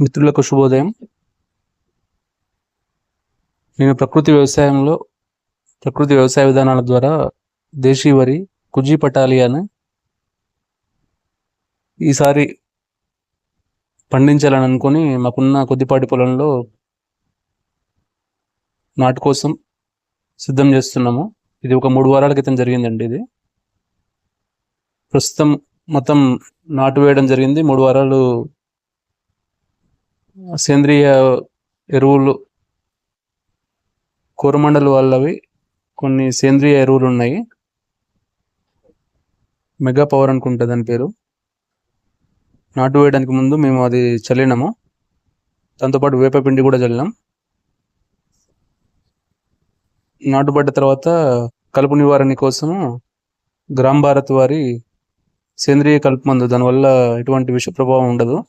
మిత్రులకు శుభోదయం. నేను ప్రకృతి వ్యవసాయంలో ప్రకృతి వ్యవసాయ విధానాల ద్వారా దేశీ వరి కుజీ అని ఈసారి పండించాలని అనుకొని మాకున్న కొద్దిపాటి పొలంలో నాటు కోసం సిద్ధం చేస్తున్నాము. ఇది ఒక మూడు వారాల క్రితం జరిగిందండి ఇది. ప్రస్తుతం మొత్తం నాటు వేయడం జరిగింది. మూడు వారాలు సేంద్రియ ఎరువులు కోరమండల్ వాళ్ళవి. కొన్ని సేంద్రియ ఎరువులు ఉన్నాయి. మెగా పవర్ అనుకుంటా దాని పేరు. నాటు వేయడానికి ముందు మేము అది చల్లినాము. దాంతోపాటు వేపపిండి కూడా చల్లినాం. నాటుబడ్డ తర్వాత కలుపు నివారణ కోసము గ్రామ్ భారత్ వారి సేంద్రియ కలుపు మందు. దానివల్ల ఎటువంటి విష ప్రభావం ఉండదు.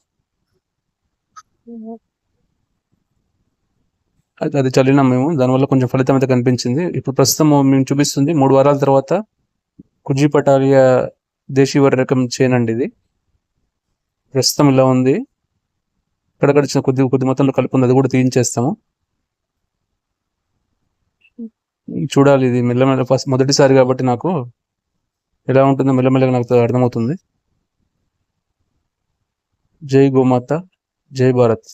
అది అది చల్లినాం మేము. దానివల్ల కొంచెం ఫలితం అయితే కనిపించింది. ఇప్పుడు ప్రస్తుతం మేము చూపిస్తుంది మూడు వారాల తర్వాత కుజీ పటాలియా దేశీ వరి రకం చేయనండి ఇది. ప్రస్తుతం ఇలా ఉంది. ఇక్కడ చిన్న కొద్ది కొద్ది మొత్తంలో కలుపుకుంది అది కూడా తీయించేస్తాము. చూడాలి ఇది మెల్లమెల్ల ఫస్ట్ మొదటిసారి కాబట్టి నాకు ఎలా ఉంటుందో మెల్లమెల్లగా నాకు అర్థమవుతుంది. జై గోమాత. జై భారత్